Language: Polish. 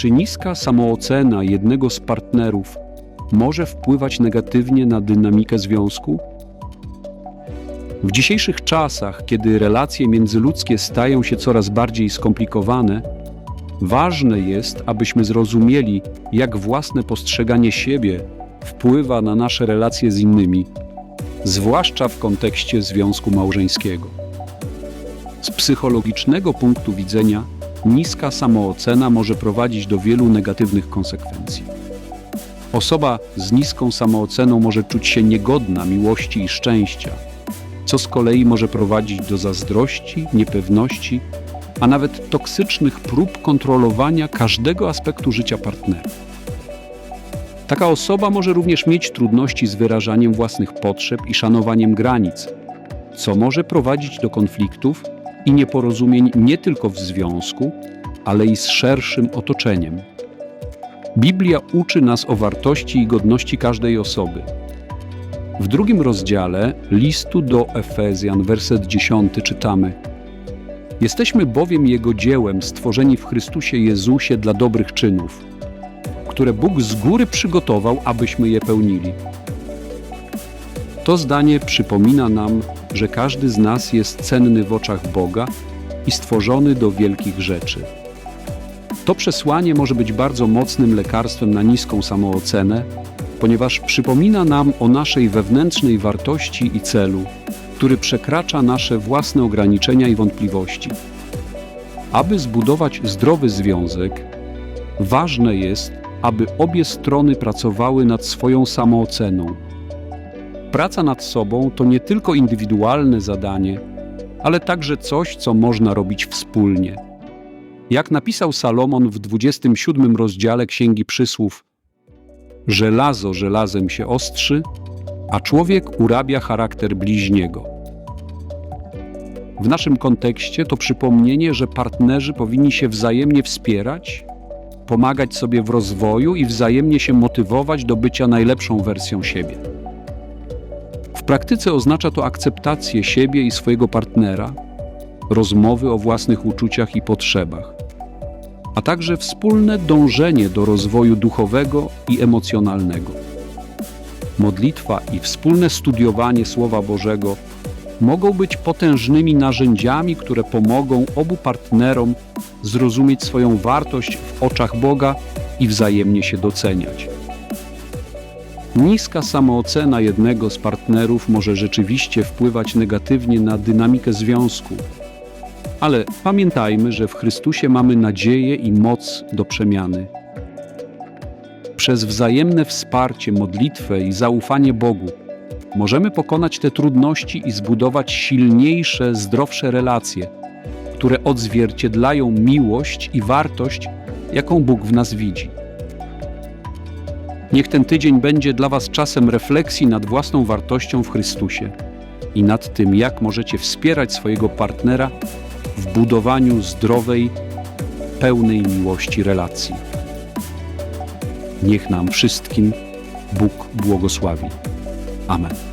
Czy niska samoocena jednego z partnerów może wpływać negatywnie na dynamikę związku? W dzisiejszych czasach, kiedy relacje międzyludzkie stają się coraz bardziej skomplikowane, ważne jest, abyśmy zrozumieli, jak własne postrzeganie siebie wpływa na nasze relacje z innymi, zwłaszcza w kontekście związku małżeńskiego. Z psychologicznego punktu widzenia niska samoocena może prowadzić do wielu negatywnych konsekwencji. Osoba z niską samooceną może czuć się niegodna miłości i szczęścia, co z kolei może prowadzić do zazdrości, niepewności, a nawet toksycznych prób kontrolowania każdego aspektu życia partnera. Taka osoba może również mieć trudności z wyrażaniem własnych potrzeb i szanowaniem granic, co może prowadzić do konfliktów i nieporozumień nie tylko w związku, ale i z szerszym otoczeniem. Biblia uczy nas o wartości i godności każdej osoby. W drugim rozdziale listu do Efezjan, werset 10 czytamy: Jesteśmy bowiem Jego dziełem, stworzeni w Chrystusie Jezusie dla dobrych czynów, które Bóg z góry przygotował, abyśmy je pełnili. To zdanie przypomina nam, że każdy z nas jest cenny w oczach Boga i stworzony do wielkich rzeczy. To przesłanie może być bardzo mocnym lekarstwem na niską samoocenę, ponieważ przypomina nam o naszej wewnętrznej wartości i celu, który przekracza nasze własne ograniczenia i wątpliwości. Aby zbudować zdrowy związek, ważne jest, aby obie strony pracowały nad swoją samooceną. Praca nad sobą to nie tylko indywidualne zadanie, ale także coś, co można robić wspólnie. Jak napisał Salomon w 27 rozdziale Księgi Przysłów, żelazo żelazem się ostrzy, a człowiek urabia charakter bliźniego. W naszym kontekście to przypomnienie, że partnerzy powinni się wzajemnie wspierać, pomagać sobie w rozwoju i wzajemnie się motywować do bycia najlepszą wersją siebie. Praktyce oznacza to akceptację siebie i swojego partnera, rozmowy o własnych uczuciach i potrzebach, a także wspólne dążenie do rozwoju duchowego i emocjonalnego. Modlitwa i wspólne studiowanie Słowa Bożego mogą być potężnymi narzędziami, które pomogą obu partnerom zrozumieć swoją wartość w oczach Boga i wzajemnie się doceniać. Niska samoocena jednego z partnerów może rzeczywiście wpływać negatywnie na dynamikę związku. Ale pamiętajmy, że w Chrystusie mamy nadzieję i moc do przemiany. Przez wzajemne wsparcie, modlitwę i zaufanie Bogu możemy pokonać te trudności i zbudować silniejsze, zdrowsze relacje, które odzwierciedlają miłość i wartość, jaką Bóg w nas widzi. Niech ten tydzień będzie dla Was czasem refleksji nad własną wartością w Chrystusie i nad tym, jak możecie wspierać swojego partnera w budowaniu zdrowej, pełnej miłości relacji. Niech nam wszystkim Bóg błogosławi. Amen.